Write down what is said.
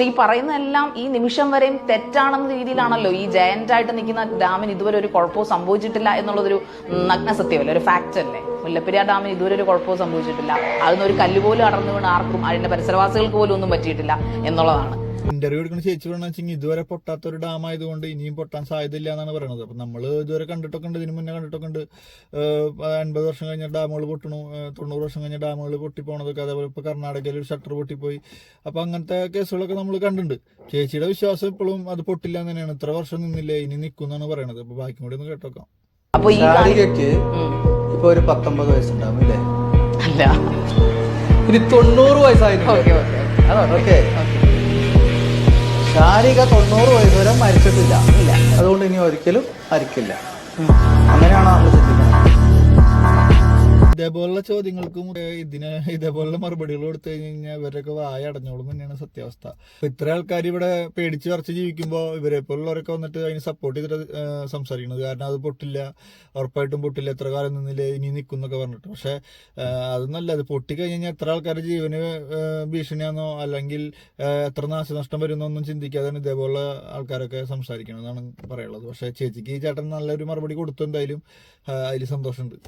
പക്ഷെ ഈ പറയുന്നതെല്ലാം ഈ നിമിഷം വരെയും തെറ്റാണെന്ന രീതിയിലാണല്ലോ ഈ ജയന്റ് ആയിട്ട് നിൽക്കുന്ന ഡാമിന് ഇതുവരെ ഒരു കുഴപ്പവും സംഭവിച്ചിട്ടില്ല എന്നുള്ളതൊരു നഗ്ന സത്യമല്ലേ? ഒരു ഫാക്ട് അല്ലേ? മുല്ലപ്പെരിയാർ ഡാമിന് ഇതുവരെ ഒരു കുഴപ്പവും സംഭവിച്ചിട്ടില്ല. അതിന് ഒരു കല്ലുപോലും അടർന്നു വീണ് ആർക്കും അതിന്റെ പരിസരവാസികൾക്ക് പോലും ഒന്നും പറ്റിയിട്ടില്ല എന്നുള്ളതാണ്. ഇന്റർവ്യൂ എടുക്കുന്ന ചേച്ചി പറഞ്ഞാൽ ഇതുവരെ പൊട്ടാത്ത ഒരു ഡാം ആയതുകൊണ്ട് ഇനിയും പൊട്ടാൻ സാധ്യതയില്ല എന്നാണ് പറയുന്നത് അപ്പൊ നമ്മൾ ഇതുവരെ കണ്ടിട്ടൊക്കെ ഉണ്ട് ഇതിനു മുന്നേ കണ്ടിട്ടൊക്കെ ഉണ്ട് അൻപത് വർഷം കഴിഞ്ഞ ഡാമുകൾ പൊട്ടണു. തൊണ്ണൂറ് വർഷം കഴിഞ്ഞ ഡാമുകൾ പൊട്ടിപ്പോണതൊക്കെ അതേപോലെ ഇപ്പൊ കർണാടകയിൽ ഒരു ഷട്ടർ പൊട്ടിപ്പോയി. അപ്പൊ അങ്ങനത്തെ കേസുകളൊക്കെ നമ്മൾ കണ്ടിട്ടുണ്ട്. ചേച്ചിയുടെ വിശ്വാസം ഇപ്പോഴും അത് പൊട്ടില്ല എന്ന് തന്നെയാണ്. ഇത്ര വർഷം നിന്നില്ലേ ഇനി നിൽക്കും എന്നാണ് പറയണത്. അപ്പൊ ബാക്കി കൂടി ഒന്ന് കേട്ടോക്കാം. അപ്പോൾ ഈ ഒരു പത്തൊമ്പത് വയസ്സുണ്ടാവും അല്ലേ അല്ല. ഇനി തൊണ്ണൂറ് വയസ്സായിരുന്നു ഓക്കെ ഓക്കെ. ഓക്കെ. ശാരിക തൊണ്ണൂറ് വയസ്സ് വരെ മരിച്ചിട്ടില്ല അതുകൊണ്ട് ഇനി ഒരിക്കലും മരിക്കില്ല. അങ്ങനെയാണ് നമ്മൾ ഇതേപോലുള്ള ചോദ്യങ്ങൾക്കും ഇതിന് ഇതേപോലുള്ള മറുപടികൾ കൊടുത്തു കഴിഞ്ഞാൽ ഇവരൊക്കെ വായ അടഞ്ഞോളും തന്നെയാണ് സത്യാവസ്ഥ. അപ്പൊ ഇത്ര ആൾക്കാർ ഇവിടെ പേടിച്ച് വരച്ച് ജീവിക്കുമ്പോൾ ഇവരെ പോലുള്ളവരൊക്കെ വന്നിട്ട് അതിന് സപ്പോർട്ട് ചെയ്തിട്ട് സംസാരിക്കുന്നത് കാരണം അത് പൊട്ടില്ല. ഉറപ്പായിട്ടും പൊട്ടില്ല. എത്ര കാലം നിന്നില്ല ഇനി നിൽക്കും എന്നൊക്കെ പറഞ്ഞിട്ട്. പക്ഷെ അതൊന്നല്ല അത് പൊട്ടിക്കഴിഞ്ഞ് കഴിഞ്ഞാൽ എത്ര ആൾക്കാരുടെ ജീവന് ഭീഷണിയാണെന്നോ ഭീഷണിയാണോ അല്ലെങ്കിൽ എത്ര നാശനഷ്ടം വരുന്നോ ഒന്നും ചിന്തിക്കാതെയാണ് ഇതേപോലുള്ള ആൾക്കാരൊക്കെ സംസാരിക്കണം എന്നാണ് പറയുള്ളത്. പക്ഷെ ചേച്ചിക്ക് ഈ ചേട്ടൻ നല്ലൊരു മറുപടി കൊടുത്തു എന്തായാലും അതിൽ സന്തോഷമുണ്ട്.